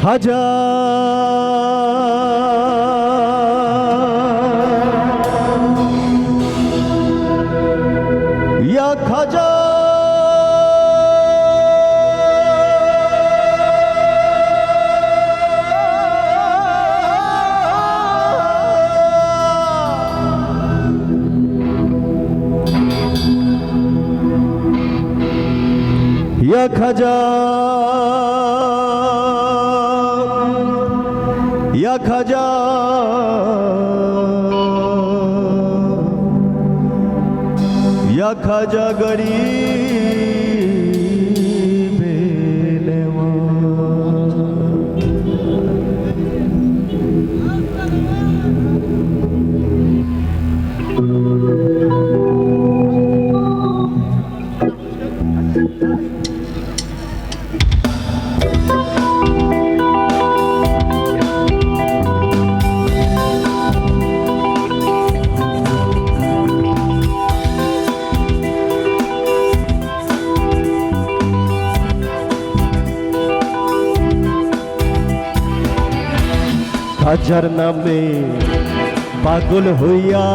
খাজা। ইয়া খাজা। ইয়া খাজা ইয়া খাজা গরিব খাজার নামে পাগল হইয়া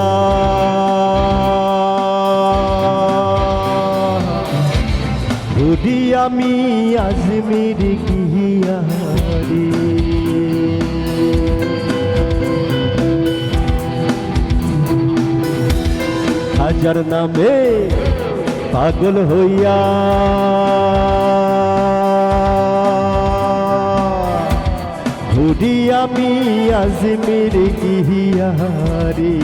ঘুরি আমি আজমির গিয়া রে। খাজার নামে পাগল হইয়া ঘুরি আমি আজমির গিয়ারি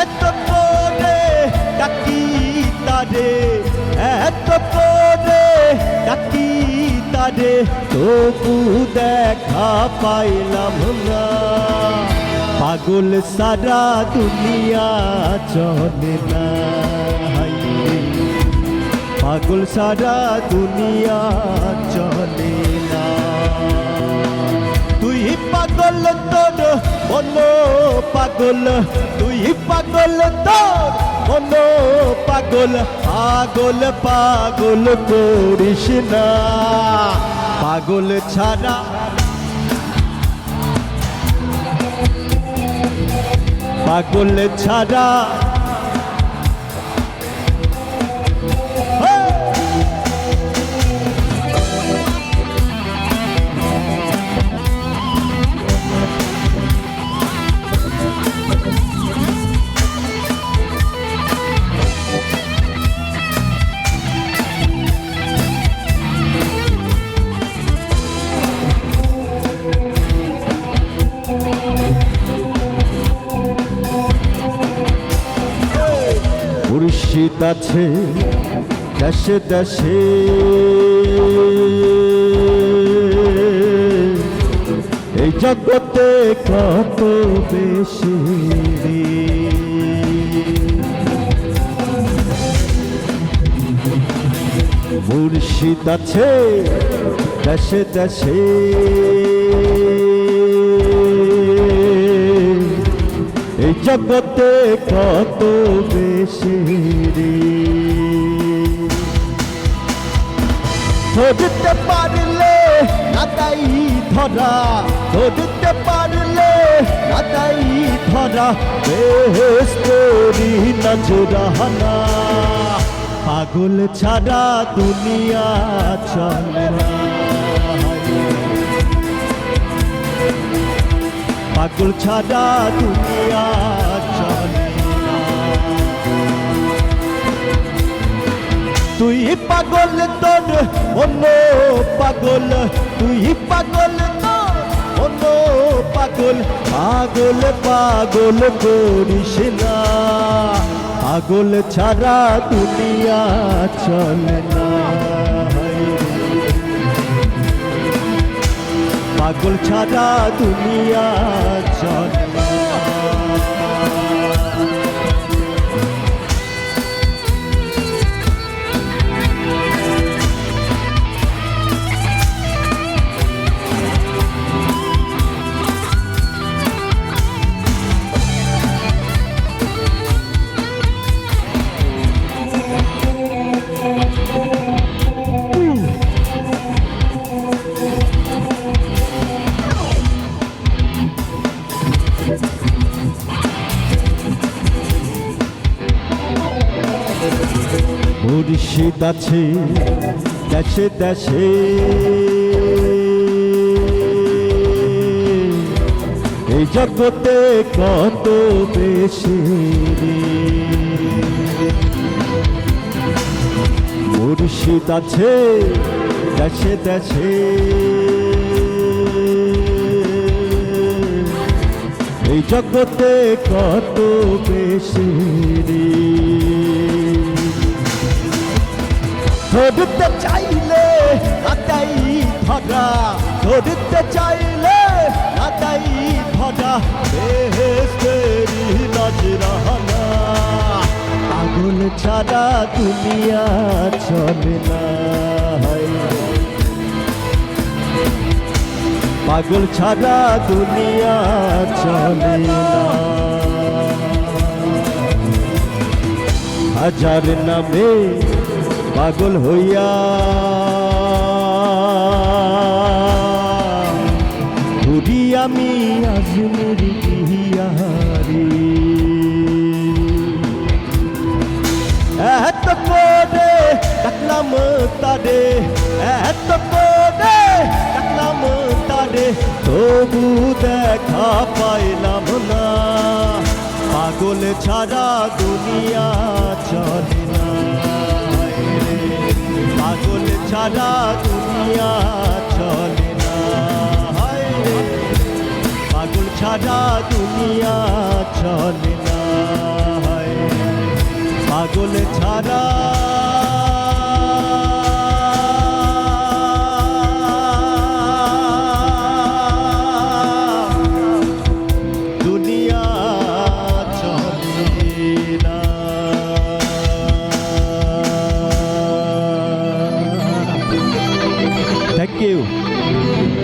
এত করে ডাকি তারে, এত করে ডাকি তারে, তবু দেখা পাইলাম না। পাগল সারা দুনিয়া চলে না। পাগল সারা দুনিয়া চলে না। তুই পাগল তোর, মন পাগল। তুই পাগল তোর, মন পাগল। পাগল পাগল করিস না। পাগল ছাড়া পাগল ছাড়া মুর্শিদ আছে দেশে দেশে এই জগতে কত বেশি। মুর্শিদ আছে দেশে দেশে এই জগতে কত বেশি রে। ধরতে পারলে নাতাই ধরা, ধরতে পারলে নাতাই ধরা, বেশ করি নজরানা। পাগল ছাড়া দুনিয়া চলে না। পাগল ছাড়া দুনিয়া চলে তুই পাগল তোর, অন্য পাগল। তুই পাগল অন্য পাগল। পাগল পাগল করিস না। পাগল ছাড়া দুনিয়া চলে না। পাগল ছাড়া দুনিয়া চলে। আছে দেশে দেশে এই জগতে কত বেশি মুর্শিদ আছে দেশে দেশে এই জগতে কত বেশি ধরতে চাইলে নাতাই ধরা, ধরতে চাইলে নাতাই ধরা। বেহেস্তেরি নজরানা পাগল ছাড়া দুনিয়া চলে না পাগল ছাড়া দুনিয়া চলে না হাজার নামে পাগল হইয়া। ঘুরি আমি আজমির গিয়ারি এত করে ডাকলাম তারে এত করে ডাকলাম তারে, তবু দেখা পাইলাম না। পাগল ছাড়া দুনিয়া চলে। ছাড়া দুনিয়া চলে না। পাগল ছাড়া দুনিয়া চলে না পাগল ছাড়া